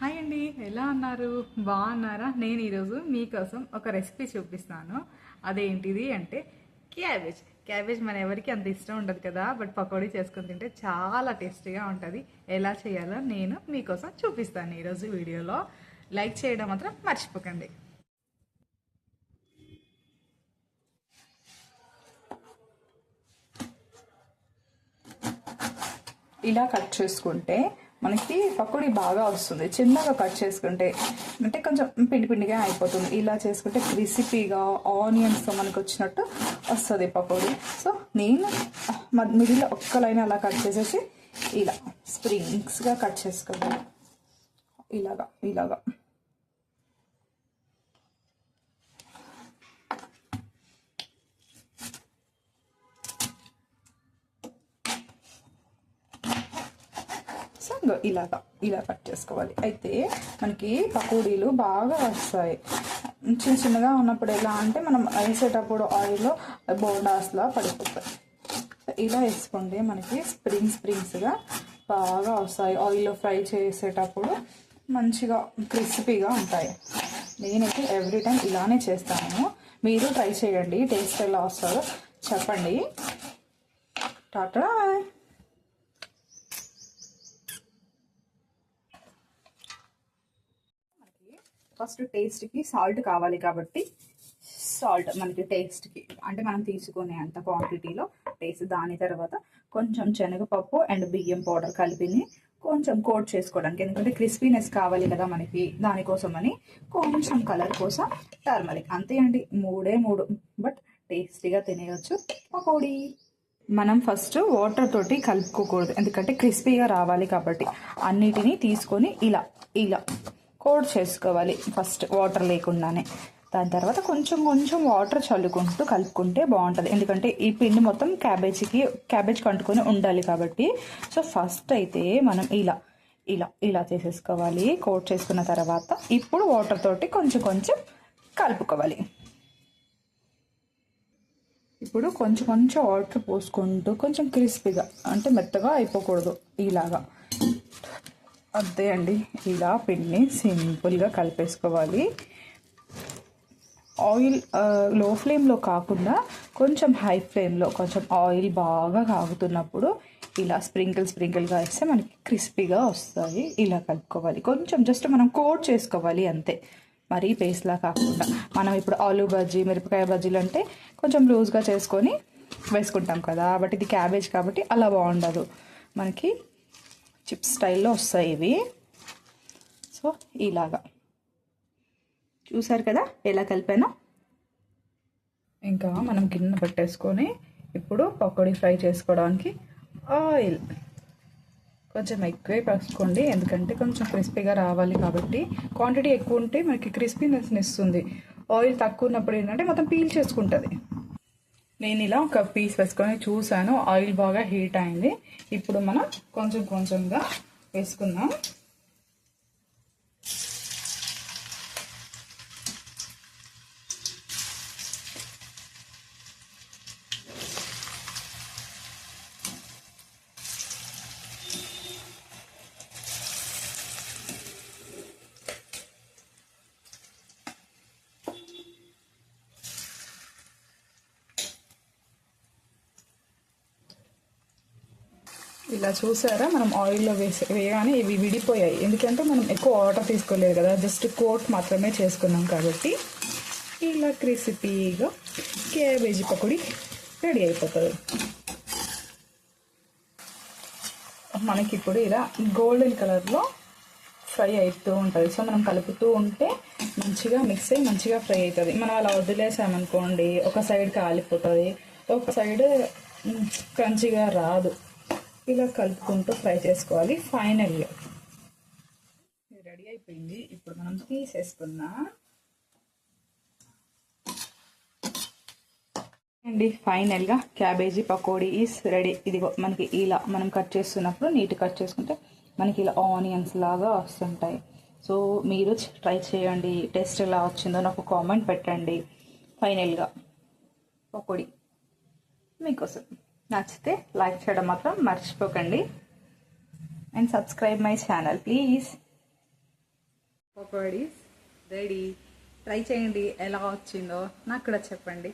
Hi అండి ఎలా ఉన్నారు? బాగున్నారా? నేను ఈరోజు మీకోసం ఒక రెసిపీ చూపిస్తాను. అదేంటిది అంటే క్యాబేజ్. క్యాబేజ్ మన ఎవరికి అంత ఇష్టం ఉండదు కదా బట్ పకోడీ చేసుకుని తింటే చాలా టేస్టీగా ఉంటుంది. ఎలా చేయాలో నేను మీకోసం చూపిస్తాను ఈరోజు వీడియోలో. లైక్ చేయడం మాత్రం మర్చిపోకండి. ఇలా కట్ చేసుకుంటే మనకి పకోడీ బాగా వస్తుంది. చిన్నగా కట్ చేసుకుంటే అంటే కొంచెం పిండి పిండిగా అయిపోతుంది. ఇలా చేసుకుంటే క్రిసిపీగా ఆనియన్స్తో మనకు వచ్చినట్టు వస్తుంది పకోడీ. సో నేను మిడిల్ ఒక్క లైన్ అలా కట్ చేసేసి ఇలా స్ప్రింగ్స్గా కట్ చేసుకుంటాను. ఇలాగా ఇలాగా. సో ఇలాగా ఇలా కట్ చేసుకోవాలి. అయితే మనకి పకోడీలు బాగా వస్తాయి. చిన్న చిన్నగా ఉన్నప్పుడు ఎలా అంటే మనం వేసేటప్పుడు ఆయిల్లో బోండాస్లా పడిపోతాయి. ఇలా వేసుకుంటే మనకి స్ప్రింగ్ స్ప్రింగ్స్గా బాగా వస్తాయి. ఆయిల్లో ఫ్రై చేసేటప్పుడు మంచిగా క్రిస్పీగా ఉంటాయి. నేనైతే ఎవ్రీ టైం ఇలానే చేస్తాను. మీరు ట్రై చేయండి. టేస్ట్ ఎలా వస్తుందో చెప్పండి. టాటా! ఫస్ట్ టేస్ట్కి సాల్ట్ కావాలి కాబట్టి సాల్ట్ మనకి టేస్ట్కి అంటే మనం తీసుకునే అంత క్వాంటిటీలో టేస్ట్ దాని తర్వాత కొంచెం శనగపప్పు అండ్ బియ్యం పౌడర్ కలిపిని కొంచెం కోట్ చేసుకోవడానికి. ఎందుకంటే క్రిస్పీనెస్ కావాలి కదా మనకి దానికోసం అని కొంచెం కలర్ కోసం టర్మరిక్ అంతే అండి మూడే మూడు బట్ టేస్టీగా తినేయచ్చు. పకోడీ మనం ఫస్ట్ వాటర్ తోటి కలుపుకోకూడదు. ఎందుకంటే క్రిస్పీగా రావాలి కాబట్టి అన్నిటినీ తీసుకొని ఇలా ఇలా కోడ్ చేసుకోవాలి ఫస్ట్ వాటర్ లేకుండానే. దాని తర్వాత కొంచెం కొంచెం వాటర్ చల్లుకుంటూ కలుపుకుంటే బాగుంటుంది. ఎందుకంటే ఈ పిండి మొత్తం క్యాబేజీకి క్యాబేజ్ కంటుకొని ఉండాలి కాబట్టి. సో ఫస్ట్ అయితే మనం ఇలా ఇలా ఇలా చేసేసుకోవాలి. కోట్ చేసుకున్న తర్వాత ఇప్పుడు వాటర్ తోటి కొంచెం కొంచెం కలుపుకోవాలి. ఇప్పుడు కొంచెం కొంచెం వాటర్ పోసుకుంటూ కొంచెం క్రిస్పీగా అంటే మెత్తగా అయిపోకూడదు ఇలాగా. అంతే అండి. ఇలా పిండిని సింపుల్గా కలిపేసుకోవాలి. ఆయిల్లో ఫ్లేమ్లో కాకుండా కొంచెం హై ఫ్లేమ్లో కొంచెం ఆయిల్ బాగా కాగుతున్నప్పుడు ఇలా స్ప్రింకిల్ స్ప్రింకిల్గా వేస్తే మనకి క్రిస్పీగా వస్తాయి. ఇలా కలుపుకోవాలి. కొంచెం జస్ట్ మనం కోట్ చేసుకోవాలి అంతే. మరీ పేస్ట్లా కాకుండా. మనం ఇప్పుడు ఆలు బజ్జీ మిరపకాయ బజ్జీలు అంటే కొంచెం లూజ్గా చేసుకొని వేసుకుంటాం కదా. బట్ ఇది క్యాబేజ్ కాబట్టి అలా బాగుండదు. మనకి చిప్స్ స్టైల్లో వస్తాయి ఇవి. సో ఇలాగా. చూసారు కదా ఎలా కలిపానో? ఇంకా మనం గిన్నె పెట్టేసుకొని ఇప్పుడు పకోడీ ఫ్రై చేసుకోవడానికి ఆయిల్. కొంచెం ఎక్కువే పసుకోండి ఎందుకంటే కొంచెం క్రిస్పీగా రావాలి కాబట్టి. క్వాంటిటీ ఎక్కువ ఉంటే మనకి క్రిస్పీనెస్ని ఇస్తుంది. ఆయిల్ తక్కువ ఉన్నప్పుడు ఏంటంటే మొత్తం పీల్ చేసుకుంటుంది. నేను ఇలా ఒక పీస్ వేసుకొని చూసాను ఆయిల్ బాగా హీట్ అయింది. ఇప్పుడు మనం కొంచెం కొంచెంగా వేసుకుందాం. ఇలా చూసారా? మనం ఆయిల్లో వేసి వేయగానే ఇవి విడిపోయాయి. ఎందుకంటే మనం ఎక్కువ వాటర్ తీసుకోలేదు కదా. జస్ట్ కోట్ మాత్రమే చేసుకున్నాం కాబట్టి ఇలా క్రిసిపీగా క్యాబేజీ పకోడీ రెడీ అయిపోతుంది. మనకి ఇప్పుడు ఇలా గోల్డెన్ కలర్లో ఫ్రై అవుతూ ఉంటుంది. సో మనం కలుపుతూ ఉంటే మంచిగా మిక్స్ అయ్యి మంచిగా ఫ్రై అవుతుంది మనం అలా వదిలేసామనుకోండి ఒక సైడ్ కాలిపోతుంది ఒక సైడ్ క్రంచిగా రాదు. ఇలా కలుపుకుంటూ ఫ్రై చేసుకోవాలి ఫైనల్గా. రెడీ అయిపోయింది. ఇప్పుడు మనం తీసేసుకుందాం అండి ఫైనల్గా క్యాబేజీ పకోడీ ఈస్ రెడీ ఇదిగో మనకి ఇలా మనం కట్ చేస్తున్నప్పుడు నీట్ కట్ చేసుకుంటే మనకి ఇలా ఆనియన్స్ లాగా వస్తుంటాయి. సో మీరు ట్రై చేయండి. టేస్ట్ ఎలా వచ్చిందో నాకు కామెంట్ పెట్టండి. ఫైనల్గా పకోడీ మీకోసం. నచ్చితే లైక్ చేయడం మాత్రం మర్చిపోకండి. And subscribe my channel please pakodis ready try చేయండి ఎలా వచ్చిందో నాకు కూడా చెప్పండి.